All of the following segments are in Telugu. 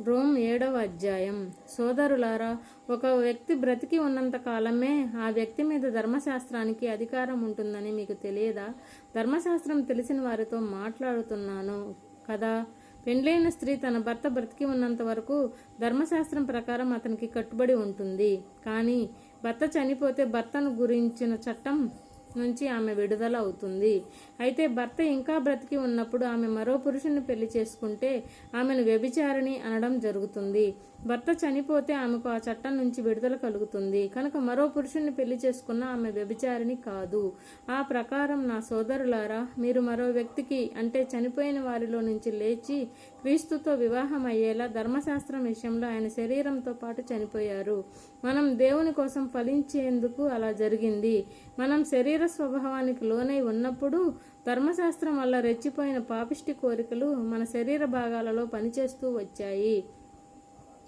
రోమ్ ఏడవ అధ్యాయం. సోదరులారా ఒక వ్యక్తి బ్రతికి ఉన్నంత కాలమే ఆ వ్యక్తి మీద ధర్మశాస్త్రానికి అధికారం ఉంటుందని మీకు తెలియదా? ధర్మశాస్త్రం తెలిసిన వారితో మాట్లాడుతున్నాను కదా? పెండ్లైన స్త్రీ తన భర్త బ్రతికి ఉన్నంత వరకు ధర్మశాస్త్రం ప్రకారం అతనికి కట్టుబడి ఉంటుంది. కానీ భర్త చనిపోతే భర్తను గురించిన చట్టం నుంచి ఆమె విడుదల అవుతుంది. అయితే భర్త ఇంకా బ్రతికి ఉన్నప్పుడు ఆమె మరో పురుషుని పెళ్ళి చేసుకుంటే ఆమెను వ్యభిచారిణి అనడం జరుగుతుంది. భర్త చనిపోతే ఆమెకు ఆ చట్టం నుంచి విడుదల కలుగుతుంది. కనుక మరో పురుషుని పెళ్ళి చేసుకున్న ఆమె వ్యభిచారిణి కాదు. ఆ ప్రకారం నా సోదరులారా మీరు మరో వ్యక్తికి అంటే చనిపోయిన వారిలో నుంచి లేచి క్రీస్తుతో వివాహం అయ్యేలా ధర్మశాస్త్రం విషయంలో ఆయన శరీరంతో పాటు చనిపోయారు. మనం దేవుని కోసం ఫలించేందుకు అలా జరిగింది. మనం శరీర స్వభావానికి లోనై ఉన్నప్పుడు ధర్మశాస్త్రం వల్ల రెచ్చిపోయిన పాపిష్టి కోరికలు మన శరీర భాగాలలో పనిచేస్తూ వచ్చాయి.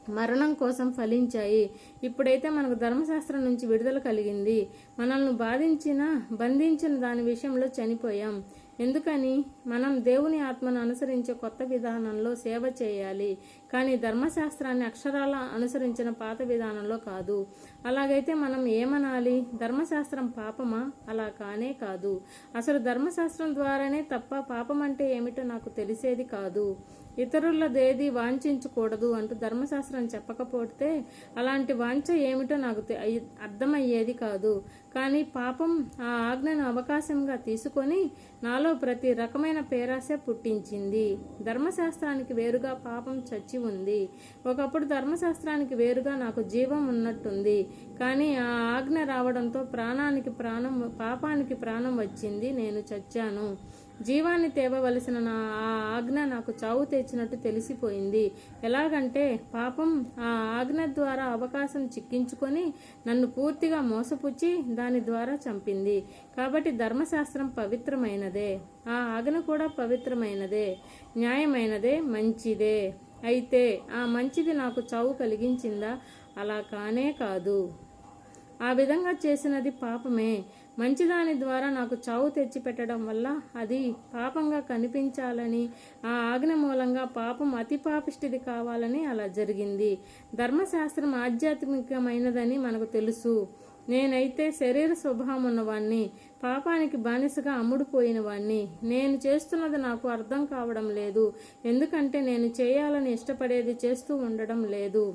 మరణం కోసం ఫలించాయి. ఇప్పుడైతే మనకు ధర్మశాస్త్రం నుంచి విడుదల కలిగింది. మనల్ని బాధించిన బంధించిన దాని విషయంలో చనిపోయాం. ఎందుకని? మనం దేవుని ఆత్మను అనుసరించే కొత్త విధానంలో సేవ చేయాలి. కానీ ధర్మశాస్త్రాన్ని అక్షరాల అనుసరించిన పాత విధానంలో కాదు. అలాగైతే మనం ఏమనాలి? ధర్మశాస్త్రం పాపమా? అలా కానే కాదు. అసలు ధర్మశాస్త్రం ద్వారానే తప్ప పాపం అంటే ఏమిటో నాకు తెలిసేది కాదు. ఇతరులదేది వాంఛించకూడదు అంటూ ధర్మశాస్త్రం చెప్పకపోతే అలాంటి వాంఛ ఏమిటో నాకు తె- అర్థమయ్యేది కాదు. కానీ పాపం ఆ ఆజ్ఞను అవకాశంగా తీసుకొని నాలో ప్రతి రకమైన పేరాశ పుట్టించింది. ధర్మశాస్త్రానికి వేరుగా పాపం చచ్చి ఉంది. ఒకప్పుడు ధర్మశాస్త్రానికి వేరుగా నాకు జీవం ఉన్నట్టుంది. కానీ ఆ ఆజ్ఞ రావడంతో ప్రాణానికి ప్రాణం పాపానికి ప్రాణం వచ్చింది. నేను చచ్చాను. జీవాన్ని తేవవలసిన నా ఆ ఆజ్ఞ నాకు చావు తెచ్చినట్టు తెలిసిపోయింది. ఎలాగంటే పాపం ఆ ఆజ్ఞ ద్వారా అవకాశం చిక్కించుకొని నన్ను పూర్తిగా మోసపుచ్చి దాని ద్వారా చంపింది. కాబట్టి ధర్మశాస్త్రం పవిత్రమైనదే. ఆ ఆజ్ఞ కూడా పవిత్రమైనదే. న్యాయమైనదే. మంచిదే. అయితే ఆ మంచిది నాకు చావు కలిగించిందా? అలా కానే కాదు. ఆ విధంగా చేసినది పాపమే. మంచిదాని ద్వారా నాకు చావు తెచ్చిపెట్టడం వల్ల అది పాపంగా కనిపించాలని ఆ ఆజ్ఞ మూలంగా పాపం అతి పాపిష్టిది కావాలని అలా జరిగింది. ధర్మశాస్త్రం ఆధ్యాత్మికమైనదని మనకు తెలుసు. నేనైతే శరీర స్వభావం ఉన్నవాణ్ణి పాపానికి బానిసగా అమ్ముడుపోయిన వాణ్ణి నేను చేస్తున్నది నాకు అర్థం కావడం లేదు. ఎందుకంటే నేను చేయాలని ఇష్టపడేది చేస్తూ ఉండడం లేదు.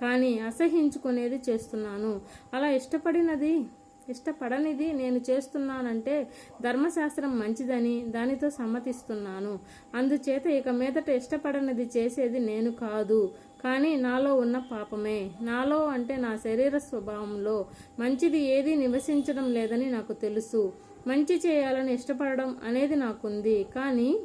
కానీ అసహించుకునేది చేస్తున్నాను. అలా ఇష్టపడినది ఇష్టపడనిది నేను చేస్తున్నానంటే ధర్మశాస్త్రం మంచిదని దానితో సమ్మతిస్తున్నాను. అందుచేత ఇక మీదట ఇష్టపడనిది చేసేది నేను కాదు. కానీ నాలో ఉన్న పాపమే. నాలో అంటే నా శరీర స్వభావంలో మంచిది ఏది నివసించడం లేదని నాకు తెలుసు. మంచి చేయాలని ఇష్టపడడం అనేది నాకుంది. కానీ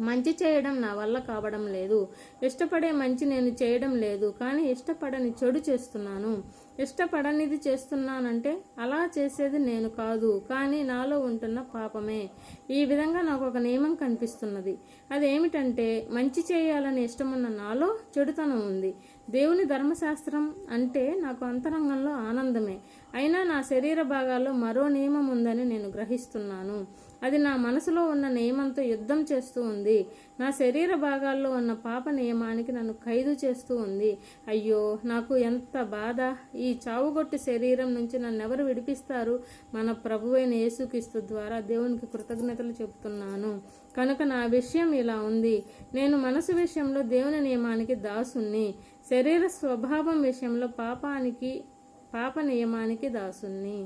మంచి చేయడం నా వల్ల కావడం లేదు. ఇష్టపడే మంచి నేను చేయడం లేదు. కానీ ఇష్టపడని చెడు చేస్తున్నాను. ఇష్టపడనిది చేస్తున్నానంటే అలా చేసేది నేను కాదు కానీ నాలో ఉంటున్న పాపమే. ఈ విధంగా నాకు ఒక నియమం కనిపిస్తున్నది. అదేమిటంటే మంచి చేయాలని ఇష్టమున్న నాలో చెడుతనం ఉంది. దేవుని ధర్మశాస్త్రం అంటే నాకు అంతరంగంలో ఆనందమే. అయినా నా శరీర భాగాల్లో మరో నియమం ఉందని నేను గ్రహిస్తున్నాను. అది నా మనసులో ఉన్న నియమంతో యుద్ధం చేస్తూ ఉంది. నా శరీర భాగాల్లో ఉన్న పాప నియమానికి నన్ను ఖైదు చేస్తూ ఉంది. అయ్యో నాకు ఎంత బాధ. ఈ ఈ చావుగొట్టి శరీరం నుంచి నన్ను ఎవరు విడిపిస్తారు? మన ప్రభువైన యేసుక్రీస్తు ద్వారా దేవునికి కృతజ్ఞతలు చెబుతున్నాను కనుక నా విషయం ఇలా ఉంది. నేను మనసు విషయంలో దేవుని నియమానికి దాసుని శరీర స్వభావం విషయంలో పాపానికి పాప నియమానికి దాసుని